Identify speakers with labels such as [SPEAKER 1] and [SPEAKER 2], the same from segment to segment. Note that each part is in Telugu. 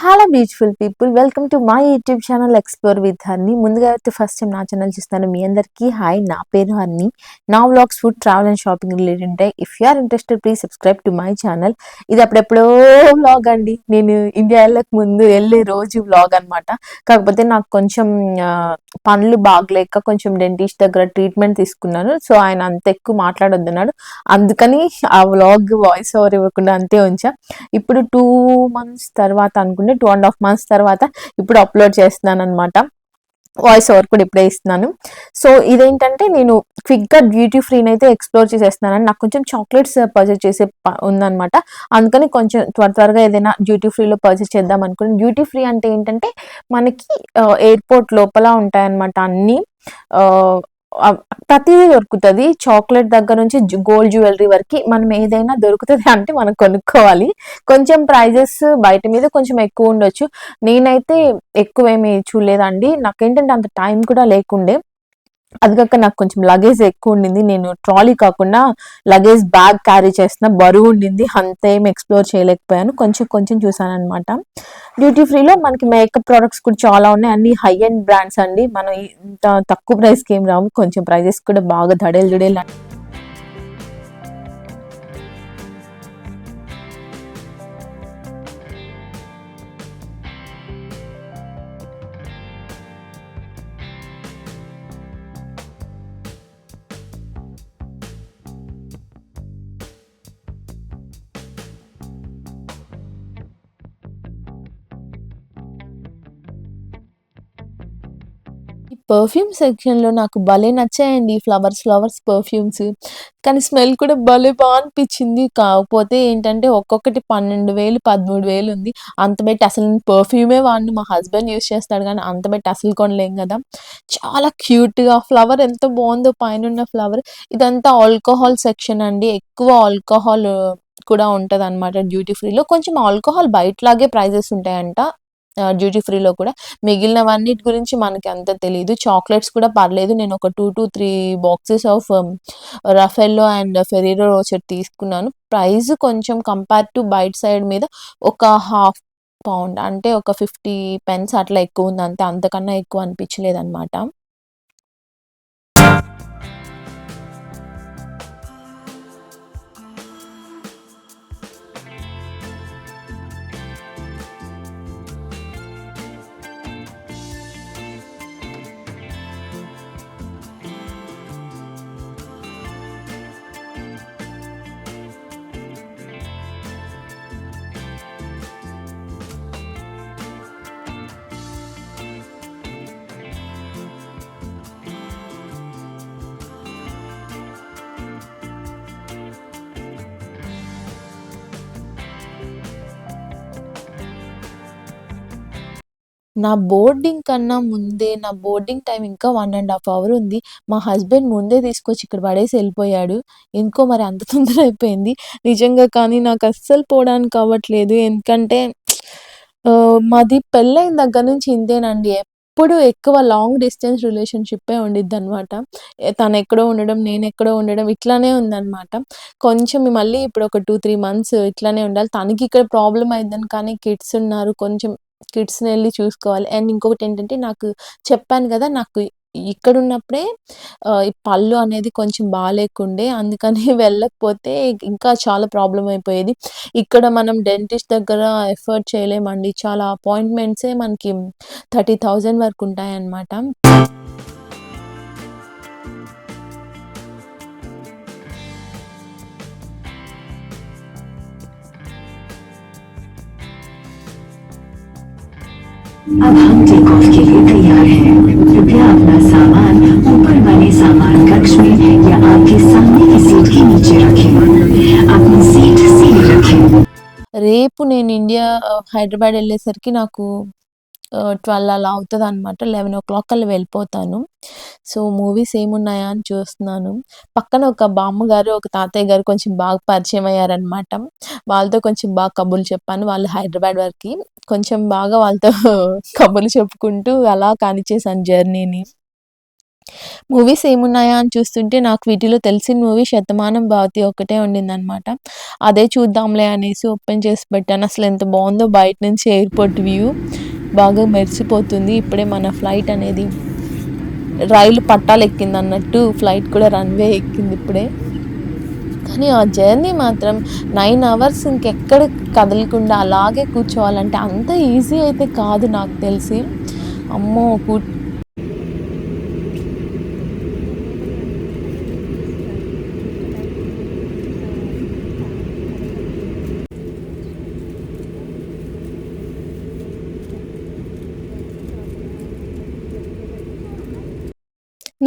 [SPEAKER 1] Hello beautiful people welcome to my YouTube channel explore with Harni ముందుగా అయితే ఫస్ట్ టైం నా ఛానల్ చూస్తాను మీ అందరికీ హాయ్ నా పేరు హర్ని నా vlogs food travel and shopping related ఉంటాయి. If you are interested please subscribe to my channel ఇది అప్పుడెప్పుడో వ్లాగ్ అండి. నేను ఇండియా వెళ్ళక ముందు వెళ్ళే రోజు వ్లాగ్ అన్నమాట. కాకపోతే నాకు కొంచెం పనులు బాగలేక కొంచెం డెంటిస్ట్ దగ్గర ట్రీట్మెంట్ తీసుకున్నాను. సో ఆయన అంత ఎక్కువ మాట్లాడొద్దన్నాడు. అందుకని ఆ వ్లాగ్ వాయిస్ ఓవర్ ఇవ్వకుండా అంతే ఉంచా. ఇప్పుడు టూ మంత్స్ తర్వాత ఉండి టూ అండ్ హాఫ్ మంత్స్ తర్వాత ఇప్పుడు అప్లోడ్ చేస్తున్నాను అనమాట వాయిస్ ఓవర్ కూడా ఇప్పుడే ఇస్తున్నాను. సో ఇదేంటంటే నేను క్విక్గా డ్యూటీ ఫ్రీని అయితే ఎక్స్ప్లోర్ చేసేస్తున్నాను. నాకు కొంచెం చాక్లెట్స్ పర్చేస్ uh, చేసే ప- అందుకని కొంచెం త్వర త్వరగా ఏదైనా డ్యూటీ ఫ్రీలో పర్చేస్ చేద్దాం అనుకున్నాను డ్యూటీ ఫ్రీ అంటే ఏంటంటే మనకి uh, ఎయిర్పోర్ట్ లోపల ఉంటాయన్నమాట అన్నీ. Uh, ప్రతిదీ దొరుకుతుంది. చాక్లెట్ దగ్గర నుంచి గోల్డ్ జ్యువెలరీ వరకు మనం ఏదైనా దొరుకుతుంది అంటే మనం కొనుక్కోవాలి. కొంచెం ప్రైజెస్ బయట మీద కొంచెం ఎక్కువ ఉండొచ్చు. నేనైతే ఎక్కువేమి చూడలేదండి. నాకేంటంటే అంత టైం కూడా లేకుండే. అది కాక నాకు కొంచెం లగేజ్ ఎక్కువ ఉండింది. నేను ట్రాలీ కాకుండా లగేజ్ బ్యాగ్ క్యారీ చేసిన బరువు ఉండింది. అంత ఏం ఎక్స్ప్లోర్ చేయలేకపోయాను. కొంచెం కొంచెం చూసాను అనమాట డ్యూటీ ఫ్రీలో మనకి మేకప్ ప్రోడక్ట్స్ కూడా చాలా ఉన్నాయి. అన్ని హై అండ్ బ్రాండ్స్ అండి. మనం ఇంత తక్కువ ప్రైస్కి ఏం రావు. కొంచెం ప్రైజెస్ కూడా బాగా దడేలు దడేలు పర్ఫ్యూమ్ సెక్షన్‌లో నాకు భలే నచ్చాయండి. Flowers, flowers perfumes. కానీ స్మెల్ కూడా భలే బా అనిపించింది కాకపోతే ఏంటంటే ఒక్కొక్కటి 12,000, 13,000 ఉంది. అంత పెట్టి అసలు పర్ఫ్యూమే వాడిని మా హస్బెండ్ యూస్ చేస్తాడు కానీ అంత పెట్టి అసలు కొనలేం కదా చాలా క్యూట్‌గా ఫ్లవర్ ఎంత బాగుందో పైనున్న ఫ్లవర్. ఇదంతా ఆల్కహాల్ సెక్షన్ అండి. ఎక్కువ ఆల్కహాల్ కూడా ఉంటదనమాట డ్యూటీ ఫ్రీలో. కొంచెం ఆల్కహాల్ బయటలాగే ప్రైజెస్ ఉంటాయంట. డ్యూటీ ఫ్రీలో కూడా. మిగిలినవన్నిటి గురించి మనకి అంత తెలియదు చాక్లెట్స్ కూడా పర్లేదు. నేను ఒక 2-3 boxes of Raffaello and Ferrero Rocher తీసుకున్నాను. ప్రైస్ కొంచెం కంపేర్ టు బయట సైడ్ మీద ఒక హాఫ్ పౌండ్ అంటే ఒక 50 పెన్స్ అట్లా ఎక్కువ ఉంది అంతే. అంతకన్నా ఎక్కువ అనిపించలేదన్నమాట నా బోర్డింగ్ కన్నా ముందే నా బోర్డింగ్ టైం ఇంకా వన్ అండ్ హాఫ్ అవర్ ఉంది. మా హస్బెండ్ ముందే తీసుకొచ్చి ఇక్కడ పడేసి వెళ్ళిపోయాడు ఎందుకో మరి అంత తొందర అయిపోయింది. నిజంగా కానీ నాకు అస్సలు పోవడానికి అవ్వట్లేదు. ఎందుకంటే మాది పెళ్ళైన దగ్గర నుంచి ఇంతేనండి. ఎప్పుడు ఎక్కువ లాంగ్ డిస్టెన్స్ రిలేషన్‌షిప్పే ఉండిద్దనమాట. తను ఎక్కడో ఉండడం, నేను ఎక్కడో ఉండడం ఇట్లానే ఉందన్నమాట కొంచెం మళ్ళీ ఇప్పుడు ఒక 2, 3 మంత్స్ ఇట్లానే ఉండాలి. తనకి ఇక్కడ ప్రాబ్లమ్ అయిందని కానీ కిడ్స్ ఉన్నారు. కొంచెం కిడ్స్‌ని వెళ్ళి చూసుకోవాలి. అండ్ ఇంకొకటి ఏంటంటే నాకు చెప్పాను కదా నాకు ఇక్కడ ఉన్నప్పుడే ఈ పళ్ళు అనేది కొంచెం బాగాలేకుండే అందుకని వెళ్ళకపోతే ఇంకా చాలా ప్రాబ్లమ్ అయిపోయేది. ఇక్కడ మనం డెంటిస్ట్ దగ్గర ఎఫర్ట్ చేయలేమండి. చాలా అపాయింట్మెంట్సే మనకి 30,000 వరకు ఉంటాయన్నమాట.
[SPEAKER 2] अब हम टेक ऑफ के लिए तैयार हैं कृपया अपना सामान ऊपर वाले सामान कक्ष में या आपके सामने की सीट के नीचे रखें अपनी सीट सीधी रखें
[SPEAKER 1] రేపు నేను ఇండియా ఆహ్, హైదరాబాద్ ఎళ్ళేసరికి నాకు ట్వెల్వ్ అలా అవుతుంది అనమాట లెవెన్ ఓ క్లాక్ అలా వెళ్ళిపోతాను. సో, మూవీస్ ఏమున్నాయా అని చూస్తున్నాను. పక్కన ఒక బామ్మ గారు ఒక తాతయ్య గారు కొంచెం బాగా పరిచయం అయ్యారనమాట. వాళ్ళతో కొంచెం బాగా కబుర్లు చెప్పాను. వాళ్ళు హైదరాబాద్ వరకి. కొంచెం బాగా వాళ్ళతో కబుర్లు చెప్పుకుంటూ అలా కానిచ్చేసాను జర్నీని. మూవీస్ ఏమున్నాయా అని చూస్తుంటే నాకు వీటిలో తెలిసిన మూవీ 'శతమానం భవతి' ఒకటే ఉండిందనమాట. అదే చూద్దాంలే అనేసి ఓపెన్ చేసి పెట్టాను. అసలు ఎంత బాగుందో బయట నుంచి ఎయిర్‌పోర్ట్ వ్యూ. బాగా మెరిసిపోతుంది. ఇప్పుడే మన ఫ్లైట్ అనేది రైలు పట్టాలు ఎక్కింది అన్నట్టు ఫ్లైట్ కూడా రన్‌వే ఎక్కింది ఇప్పుడే. కానీ ఆ జర్నీ మాత్రం నైన్ అవర్స్ ఇంకెక్కడ కదలకుండా అలాగే కూర్చోవాలంటే అంత ఈజీ అయితే కాదు నాకు తెలిసి. అమ్మో! కూ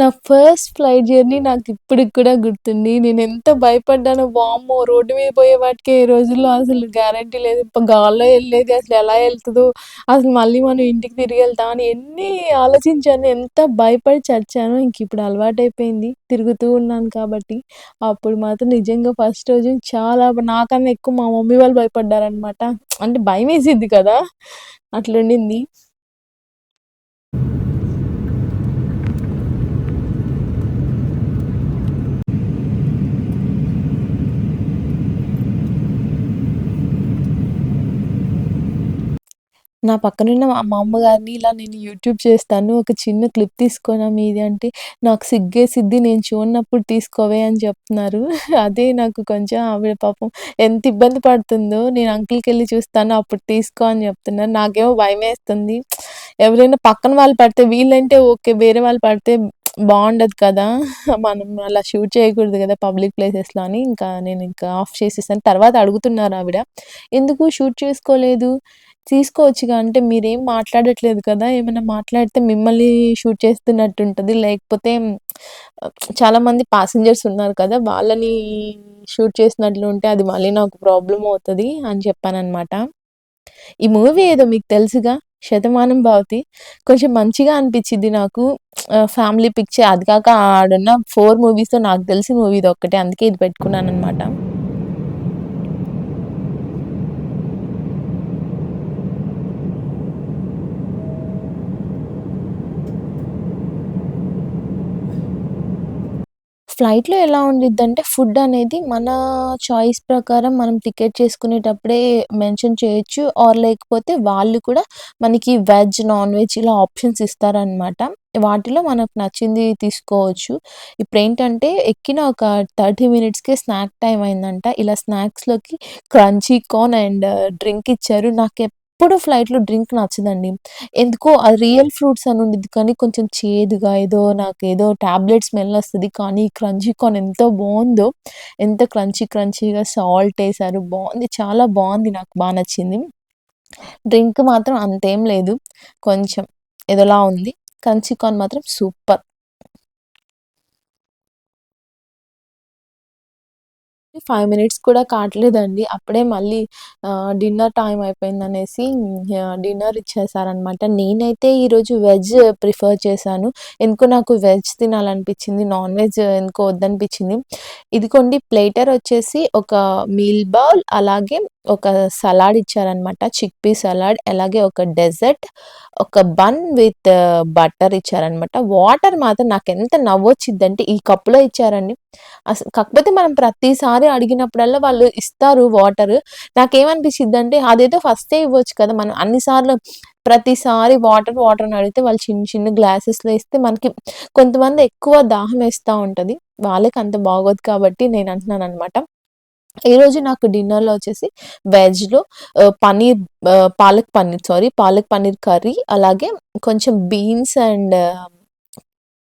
[SPEAKER 1] నా ఫస్ట్ ఫ్లైట్ జర్నీ నాకు ఇప్పటికి కూడా గుర్తుంది. నేను ఎంత భయపడ్డానో వామ్మో! రోడ్డు మీద పోయే వాటికే ఈ రోజుల్లో అసలు గ్యారంటీ లేదు. ఇప్పుడు గాల్లో వెళ్ళేది అసలు ఎలా వెళ్తుందో అసలు మళ్ళీ మనం ఇంటికి తిరిగెళ్తామా అని ఎన్ని ఆలోచించాను ఎంత భయపడి చచ్చాను ఇంక ఇప్పుడు అలవాటైపోయింది. తిరుగుతూ ఉన్నాను కాబట్టి. అప్పుడు మాత్రం నిజంగా ఫస్ట్ రోజు చాలా నాకన్నా ఎక్కువ మా మమ్మీ వాళ్ళు భయపడ్డారనమాట. అంటే భయమేసిద్ది కదా! అట్లుండింది. నా పక్కనున్న మా అమ్మగారిని ఇలా నేను యూట్యూబ్ చేస్తాను. ఒక చిన్న క్లిప్ తీసుకోనా మీది అంటే, నాకు సిగ్గేసిద్ది నేను చూడనప్పుడు తీసుకోవే అని చెప్తున్నారు. అదే నాకు కొంచెం ఆవిడ పాపం ఎంత ఇబ్బంది పడుతుందో నేను అంకుల్కి వెళ్ళి చూస్తాను అప్పుడు తీసుకో అని చెప్తున్నారు. నాకేమో భయమేస్తుంది. ఎవరైనా పక్కన వాళ్ళు పడితే వీళ్ళంటే ఓకే. వేరే వాళ్ళు పడితే బాగుండదు కదా! మనం అలా షూట్ చేయకూడదు కదా! పబ్లిక్ ప్లేసెస్‌లో అని ఇంకా నేను ఇంకా ఆఫ్ చేసేసాను. తర్వాత అడుగుతున్నారు ఆవిడ, "ఎందుకు షూట్ చేసుకోలేదు? తీసుకోవచ్చుగా" అంటే మీరేం మాట్లాడట్లేదు కదా! ఏమైనా మాట్లాడితే మిమ్మల్ని షూట్ చేస్తున్నట్టు ఉంటుంది లేకపోతే చాలామంది ప్యాసింజర్స్ ఉన్నారు కదా! వాళ్ళని షూట్ చేసినట్లు ఉంటే అది మళ్ళీ నాకు ప్రాబ్లమ్ అవుతుంది అని చెప్పానమాట ఈ మూవీ ఏదో మీకు తెలుసుగా 'శతమానం భావతి కొంచెం మంచిగా అనిపించింది నాకు. ఫ్యామిలీ పిక్చర్ అది కాక ఆడున్న ఫోర్ మూవీస్తో నాకు తెలిసిన మూవీ ఇదొక్కటే. అందుకే ఇది పెట్టుకున్నాను అనమాట ఫ్లైట్‌లో ఎలా ఉండిద్దంటే ఫుడ్ అనేది మన చాయిస్ ప్రకారం మనం టికెట్ చేసుకునేటప్పుడే మెన్షన్ చేయొచ్చు. ఆర్ లేకపోతే వాళ్ళు కూడా మనకి వెజ్, నాన్ వెజ్ ఇలా ఆప్షన్స్ ఇస్తారనమాట. వాటిలో మనకు నచ్చింది తీసుకోవచ్చు. ఇప్పుడేంటంటే ఎక్కిన ఒక 30 మినిట్స్‌కే స్నాక్ టైం అయిందంట. ఇలా స్నాక్స్‌లోకి క్రంచీ కార్న్ అండ్ డ్రింక్ ఇచ్చారు. నాకు ఎప్పుడు ఫ్లైట్‌లో డ్రింక్ నచ్చదండి. ఎందుకో అది రియల్ ఫ్రూట్స్ అని ఉండిద్ది కానీ కొంచెం చేదుగా ఏదో నాకు ఏదో ట్యాబ్లెట్ స్మెల్ వస్తుంది కానీ క్రంచీ కార్న్ ఎంతో బాగుందో ఎంత క్రంచీ క్రంచీగా సాల్ట్ వేసారు బాగుంది చాలా బాగుంది నాకు బాగా నచ్చింది. డ్రింక్ మాత్రం అంతేం లేదు. కొంచెం ఏదోలా ఉంది. క్రంచీ కార్న్ మాత్రం సూపర్. ఫైవ్ మినిట్స్ కూడా కాట్లేదండి. అప్పుడే మళ్ళీ డిన్నర్ టైం అయిపోయిందనేసి అనేసి డిన్నర్ ఇచ్చేసారనమాట. నేనైతే ఈరోజు వెజ్ ప్రిఫర్ చేశాను. ఎందుకో నాకు వెజ్ తినాలనిపించింది. నాన్ వెజ్ ఎందుకో వద్దనిపించింది. ఇదిగోండి ప్లేటర్ వచ్చేసి ఒక మీల్ బౌల్ అలాగే ఒక సలాడ్ ఇచ్చారనమాట. చిక్ పీ సలాడ్ అలాగే ఒక డెజర్ట్, ఒక బన్ విత్ బటర్ ఇచ్చారనమాట. వాటర్ మాత్రం నాకు ఎంత నవ్వొచ్చిందంటే ఈ కప్‌లో ఇచ్చారండి. అసలు కాకపోతే మనం ప్రతిసారి అడిగినప్పుడల్లా వాళ్ళు ఇస్తారు వాటర్. నాకేమనిపించిద్దంటే అదేదో ఫస్టే ఇవ్వచ్చు కదా! మనం అన్నిసార్లు ప్రతిసారి వాటర్, వాటర్ అని అడిగితే వాళ్ళు చిన్న చిన్న గ్లాసెస్‌లో ఇస్తే మనకి కొంతమంది ఎక్కువ దాహం వేస్తూ ఉంటుంది వాళ్ళకి అంత బాగోదు కాబట్టి నేను అంటున్నాననమాట. ఈరోజు నాకు డిన్నర్‌లో వచ్చేసి వెజ్‌లో పన్నీర్ పాలక్ పన్నీర్ సారీ పాలక్ పన్నీర్ కర్రీ అలాగే కొంచెం బీన్స్ అండ్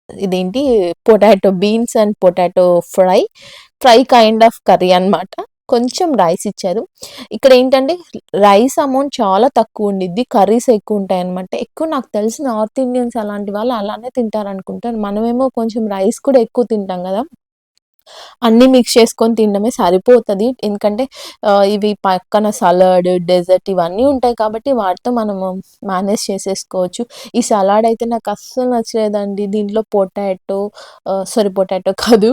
[SPEAKER 1] ఇదేంటి potato beans and potato fry. Fry kind of curry అనమాట. కొంచెం రైస్ ఇచ్చారు. ఇక్కడ ఏంటంటే రైస్ అమౌంట్ చాలా తక్కువ ఉండిద్ది. కర్రీస్ ఎక్కువ ఎక్కువుంటాయనమాట. ఎక్కువ నాకు తెలిసి నార్త్ ఇండియన్స్ అలాంటి వాళ్ళు అలానే తింటారు అనుకుంటారు మనమేమో కొంచెం రైస్ కూడా ఎక్కువ తింటాం కదా అన్నీ మిక్స్ చేసుకొని తినడమే సరిపోతది. ఎందుకంటే ఇవి పక్కన సలాడ్, డెజర్ట్ ఇవన్నీ ఉంటాయి కాబట్టి వాటితో మనము మేనేజ్ చేసేసుకోవచ్చు. ఈ సలాడ్ అయితే నాకు అస్సలు నచ్చలేదండి. దీంట్లో పొటాటో సారీ పొటాటో కాదు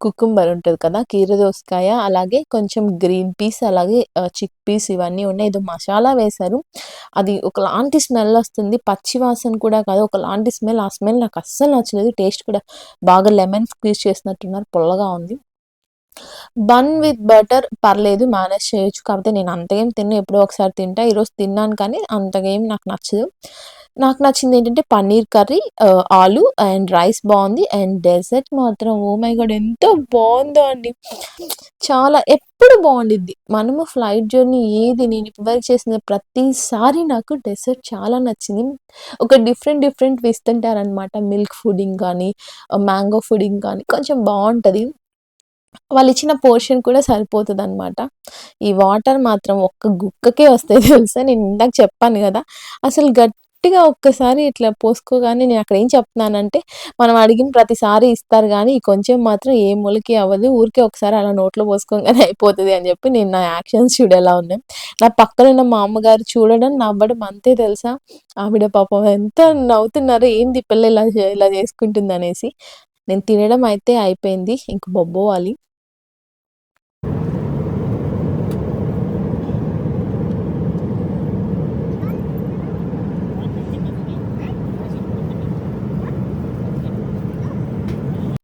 [SPEAKER 1] కుకుంబర్ ఉంటుంది కదా! కీర దోసకాయ అలాగే కొంచెం గ్రీన్ పీస్, అలాగే చిక్ పీస్ ఇవన్నీ ఉన్నాయి. ఏదో మసాలా వేశారు. అది ఒకలాంటి స్మెల్లొస్తుంది. పచ్చి వాసన కూడా కాదు. ఒకలాంటి స్మెల్. ఆ స్మెల్ నాకు అస్సలు నచ్చలేదు. టేస్ట్ కూడా బాగా లెమన్ స్క్వీజ్ చేసినట్టున్నారు. పొల్లగా ఉంది. బన్ విత్ బటర్ పర్లేదు మేనేజ్ చేయొచ్చు. కాకపోతే నేను అంతగా ఏం ఎప్పుడో ఒకసారి తింటా. ఈరోజు తిన్నాను కానీ అంతగా ఏం నాకు నచ్చదు. నాకు నచ్చింది ఏంటంటే పన్నీర్ కర్రీ, ఆలు అండ్ రైస్ బాగుంది అండ్ డెజర్ట్ మాత్రం ఓ మై గాడ్! ఎంత బాగుందో అండి. చాలా ఎప్పుడు బాగుండిద్ది మనము ఫ్లైట్ జర్నీ ఏది నేను ఇప్పటివరకు చేసిన ప్రతిసారి నాకు డెజర్ట్ చాలా నచ్చింది. ఒక డిఫరెంట్ డిఫరెంట్ ఇస్తుంటారనమాట. మిల్క్ ఫుడింగ్ కానీ, మ్యాంగో ఫుడింగ్ కానీ కొంచెం బాగుంటుంది వాళ్ళు ఇచ్చిన పోర్షన్ కూడా సరిపోతుంది అనమాట ఈ వాటర్ మాత్రం ఒక్క గుక్కకే వస్తాయి తెలుసా! నేను ఇందాక చెప్పాను కదా అసలు గట్ గట్టిగా ఒక్కసారి ఇట్లా పోసుకోగానే నేను అక్కడ ఏం చెప్తున్నానంటే, మనం అడిగిన ప్రతిసారి ఇస్తారు కానీ కొంచెం మాత్రం ఏ మొలకి అవ్వదు. ఊరికే ఒకసారి అలా నోట్లో పోసుకోగానే అయిపోతుంది అని చెప్పి నేను నా యాక్షన్స్ చూడు ఎలా ఉన్నాయి. నా పక్కనున్న మా అమ్మగారు చూడడం, నవ్వడం అంతే తెలుసా! ఆవిడ పాపం ఎంత నవ్వుతున్నారో ఏంది పిల్ల ఇలా చే ఇలా చేసుకుంటుందనేసి. నేను తినడం అయితే అయిపోయింది. ఇంక బొబ్బోవాలి.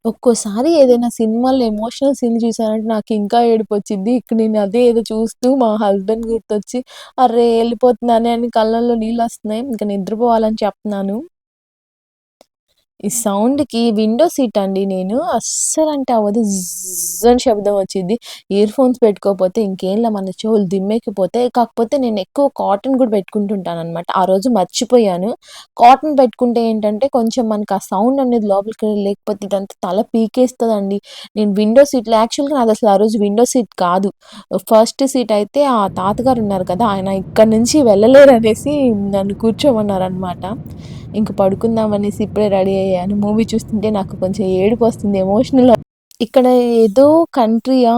[SPEAKER 1] ఒక్కోసారి ఏదైనా సినిమాలో ఎమోషనల్ సీన్ చూసానంటే నాకు ఇంకా ఏడుపొచ్చిద్ది. ఇక్కడ నేను అదే ఏదో చూస్తూ మా హస్బెండ్ గుర్తొచ్చి, అరే వెళ్ళిపోతున్నానే అని కళ్ళల్లో నీళ్ళొస్తున్నాయి. ఇంకా నిద్రపోవాలని చెప్తున్నాను. ఈ సౌండ్‌కి విండో సీట్ అండి నేను. అస్సలంటే అవ్వదు. అని శబ్దం వచ్చింది ఇయర్ ఫోన్స్ పెట్టుకోకపోతే ఇంకేంలా మన చెవులు దిమ్మెక్కిపోతే కాకపోతే నేను ఎక్కువ కాటన్ కూడా పెట్టుకుంటుంటాననమాట. ఆ రోజు మర్చిపోయాను. కాటన్ పెట్టుకుంటే ఏంటంటే కొంచెం మనకు ఆ సౌండ్ అనేది లోపలికి లేకపోతే ఇదంతా తల పీకేస్తుందండి నేను విండో సీట్‌లో యాక్చువల్‌గా నాదసలు ఆ రోజు విండో సీట్ కాదు. ఫస్ట్ సీట్ అయితే ఆ తాతగారు ఉన్నారు కదా! ఆయన ఇక్కడి నుంచి వెళ్ళలేరు అనేసి నన్ను కూర్చోమన్నారనమాట. ఇంక పడుకుందాం అనేసి ఇప్పుడే రెడీ అయ్యాను. మూవీ చూస్తుంటే నాకు కొంచెం ఏడుపొస్తుంది. ఎమోషనల్ ఇక్కడ ఏదో కంట్రీయా?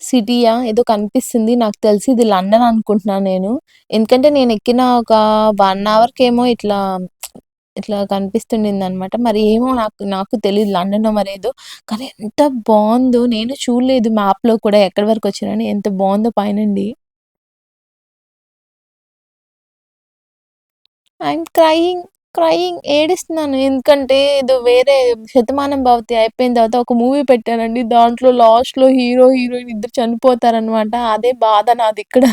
[SPEAKER 1] సిటీయా? ఏదో కనిపిస్తుంది. నాకు తెలిసి ఇది లండన్ అనుకుంటున్నాను నేను. ఎందుకంటే నేను ఎక్కిన ఒక వన్ అవర్‌కేమో ఇట్లా ఇట్లా కనిపిస్తుండింది అనమాట మరి ఏమో నాకు నాకు తెలియదు లండన్ మరేదో. కానీ ఎంత బాగుందో నేను చూడలేదు మ్యాప్‌లో కూడా ఎక్కడి వరకు వచ్చానని. ఎంత బాగుందో పైనండి ఐఎమ్ క్రయింగ్, క్రయింగ్ ఏడుస్తున్నాను. ఎందుకంటే ఏదో వేరే 'శతమానం భవతి' అయిపోయిన తర్వాత ఒక మూవీ పెట్టానండి దాంట్లో లాస్ట్‌లో హీరో, హీరోయిన్ ఇద్దరు చనిపోతారనమాట. అదే బాధ నాది ఇక్కడ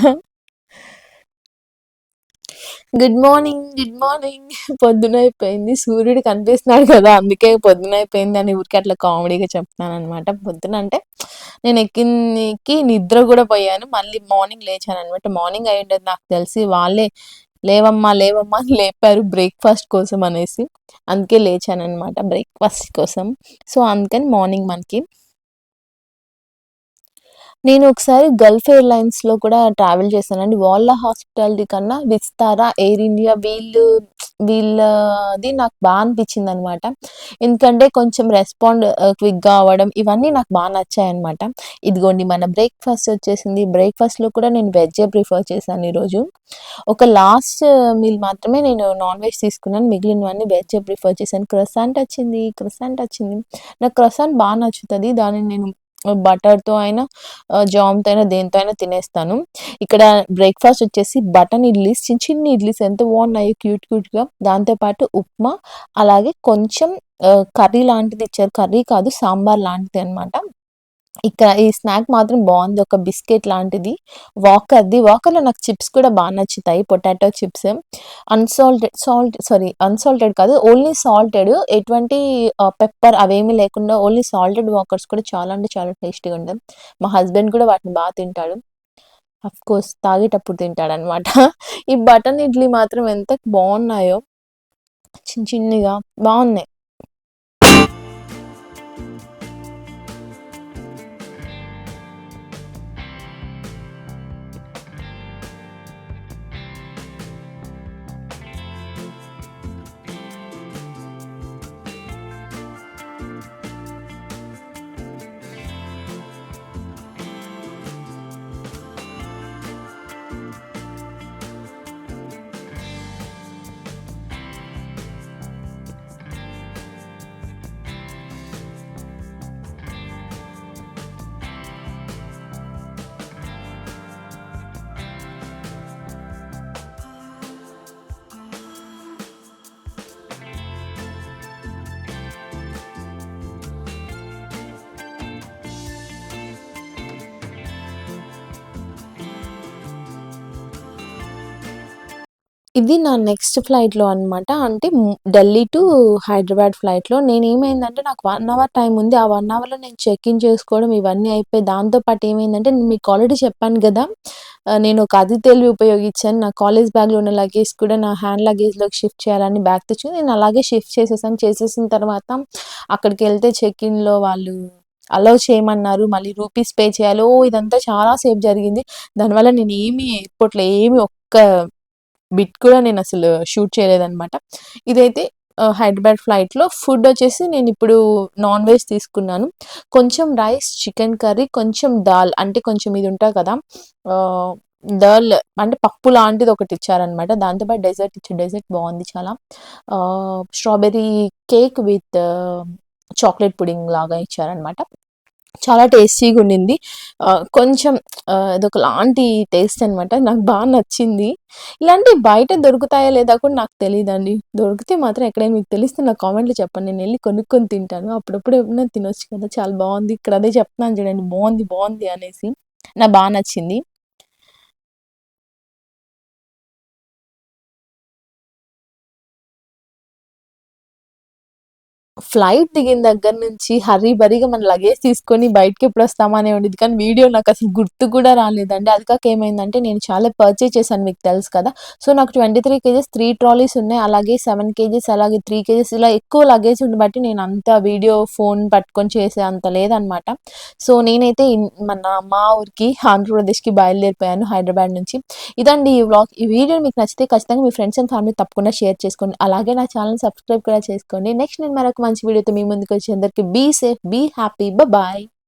[SPEAKER 1] గుడ్ మార్నింగ్, గుడ్ మార్నింగ్. పొద్దునయిపోయింది. సూర్యుడు కనిపిస్తున్నాడు కదా! అందుకే పొద్దునయిపోయిందని ఊరికే అట్లా కామెడీగా చెప్తున్నాననమాట. పొద్దున అంటే నేను ఎక్కిందికి నిద్ర కూడా పోయాను. మళ్ళీ మార్నింగ్ లేచాననమాట. మార్నింగ్ అయ్యుండదు నాకు తెలిసి వాళ్ళే లేవమ్మా, లేవమ్మా అని లేపారు బ్రేక్‌ఫాస్ట్ కోసం అనేసి. అందుకే లేచాననమాట బ్రేక్‌ఫాస్ట్ కోసం. సో, అందుకని మార్నింగ్ మనకి నేను ఒకసారి గల్ఫ్ ఎయిర్‌లైన్స్‌లో కూడా ట్రావెల్ చేశానండి. వాళ్ళ హాస్పిటాలిటీ కన్నా విస్తారా, ఎయిర్ ఇండియా వీళ్ళు వీళ్ళది నాకు బాగా అనిపించింది అనమాట ఎందుకంటే కొంచెం రెస్పాండ్ క్విక్‌గా అవ్వడం ఇవన్నీ నాకు బా నచ్చాయన్నమాట. ఇదిగోండి మన బ్రేక్‌ఫాస్ట్ వచ్చేసింది. బ్రేక్‌ఫాస్ట్‌లో కూడా నేను వెజ్జే ప్రిఫర్ చేశాను ఈరోజు. ఒక లాస్ట్ మీల్ మాత్రమే నేను నాన్ వెజ్ తీసుకున్నాను. మిగిలినవన్నీ వెజ్జే ప్రిఫర్ చేశాను. క్రసాంట్ వచ్చింది. క్రసాంట్ వచ్చింది. నాకు క్రసాంట్ బాగా నచ్చుతుంది దానిని నేను బటర్‌తో అయినా, జామ్‌తో అయినా దేనితో అయినా తినేస్తాను. ఇక్కడ బ్రేక్‌ఫాస్ట్ వచ్చేసి బటన్ ఇడ్లీస్ చిన్న చిన్న ఇడ్లీస్ ఎంత బాగున్నాయో క్యూట్ క్యూట్‌గా. దాంతోపాటు ఉప్మా, అలాగే కొంచెం కర్రీ లాంటిది ఇచ్చారు. కర్రీ కాదు సాంబార్ లాంటిది అనమాట. ఇక్కడ ఈ స్నాక్ మాత్రం బాగుంది ఒక బిస్కెట్ లాంటిది. వాకర్‌ది. వాకర్‌లో నాకు చిప్స్ కూడా బాగా నచ్చుతాయి. Potato chips. Unsalted salt sorry unsalted కాదు. ఓన్లీ సాల్టెడ్ ఎటువంటి పెప్పర్ అవేమీ లేకుండా ఓన్లీ సాల్టెడ్ వాకర్స్ కూడా చాలా అంటే చాలా టేస్టీగా ఉంటాయి. మా హస్బెండ్ కూడా వాటిని బాగా తింటాడు. అఫ్‌కోర్స్ తాగేటప్పుడు తింటాడనమాట. ఈ బటన్ ఇడ్లీ మాత్రం ఎంత బాగున్నాయో చిన్న చిన్నగా బాగున్నాయి ఇది నా నెక్స్ట్ ఫ్లైట్‌లో అనమాట. అంటే ఢిల్లీ టు హైదరాబాద్ ఫ్లైట్‌లో నేను ఏమైందంటే నాకు వన్ అవర్ టైం ఉంది. ఆ వన్ అవర్‌లో నేను చెక్ ఇన్ చేసుకోవడం ఇవన్నీ అయిపోయి దాంతో పాటు ఏమైందంటే నేను మీకు ఆల్రెడీ చెప్పాను కదా నేను ఒక అది తెలివి ఉపయోగించాను. నా కాలేజ్ బ్యాగ్‌లో ఉన్న లగేజ్ కూడా నా హ్యాండ్ లగేజ్‌లోకి షిఫ్ట్ చేయాలని బ్యాగ్ తెచ్చి నేను అలాగే షిఫ్ట్ చేసేసాను. చేసేసిన తర్వాత అక్కడికి వెళ్తే చెక్ ఇన్‌లో వాళ్ళు అలౌ చేయమన్నారు. మళ్ళీ రూపీస్ పే చేయాలి. ఓ ఇదంతా చాలా సేఫ్ జరిగింది. దానివల్ల నేను ఏమి ఎయిర్‌పోర్ట్‌లో ఏమి ఒక్క బిట్ కూడా నేను అసలు షూట్ చేయలేదనమాట. ఇదైతే హైదరాబాద్ ఫ్లైట్‌లో. ఫుడ్ వచ్చేసి నేను ఇప్పుడు నాన్ వెజ్ తీసుకున్నాను. కొంచెం రైస్, చికెన్ కర్రీ, కొంచెం దాల్ అంటే కొంచెం ఇది ఉంటా కదా! దాల్ అంటే పప్పు లాంటిది ఒకటి ఇచ్చారనమాట. దాంతోపాటు డెజర్ట్ ఇచ్చి డెజర్ట్ బాగుంది చాలా. Strawberry cake with chocolate pudding లాగా ఇచ్చారనమాట. చాలా టేస్టీగా ఉండింది. కొంచెం ఇదొక లాంటి టేస్ట్ అనమాట. నాకు బాగా నచ్చింది. ఇలాంటి బయట దొరుకుతాయా లేదా కూడా నాకు తెలీదండి. దొరికితే మాత్రం ఎక్కడైనా మీకు తెలిస్తే నాకు కామెంట్‌లో చెప్పండి. నేను వెళ్ళి కొనుక్కొని తింటాను. అప్పుడప్పుడు ఎప్పుడైనా తినొచ్చు కదా! చాలా బాగుంది ఇక్కడ అదే చెప్తున్నాను చూడండి. బాగుంది బాగుంది అనేసి. నాకు బాగా నచ్చింది. ఫ్లైట్ దిగిన దగ్గర నుంచి హర్రీ బరీగా మన లగేజ్ తీసుకొని బయటకి ఎప్పుడు వస్తామనే ఉండేది కానీ వీడియో నాకు అసలు గుర్తు కూడా రాలేదండి. అది కాక ఏమైందంటే నేను చాలా పర్చేజ్ చేశాను మీకు తెలుసు కదా! సో, నాకు 23 కేజెస్ త్రీ ట్రాలీస్ ఉన్నాయి. అలాగే సెవెన్ కేజెస్ అలాగే త్రీ కేజెస్ ఇలా ఎక్కువ లగేజ్ ఉండి బట్టి నేను అంత వీడియో ఫోన్ పట్టుకొని చేసే అంత లేదనమాట. సో, నేనైతే మన మా ఊరికి ఆంధ్రప్రదేశ్‌కి బయలుదేరిపోయాను హైదరాబాద్ నుంచి. ఇదండి ఈ వ్లాగ్. ఈ వీడియో మీకు నచ్చితే ఖచ్చితంగా మీ ఫ్రెండ్స్ అండ్ ఫ్యామిలీ తప్పకుండా షేర్ చేసుకోండి. అలాగే నా ఛానల్ సబ్స్క్రైబ్ కూడా చేసుకోండి. నెక్స్ట్ నేను మరొక पाँच वीडियो तो मे मुझे अंदर की be safe be happy bye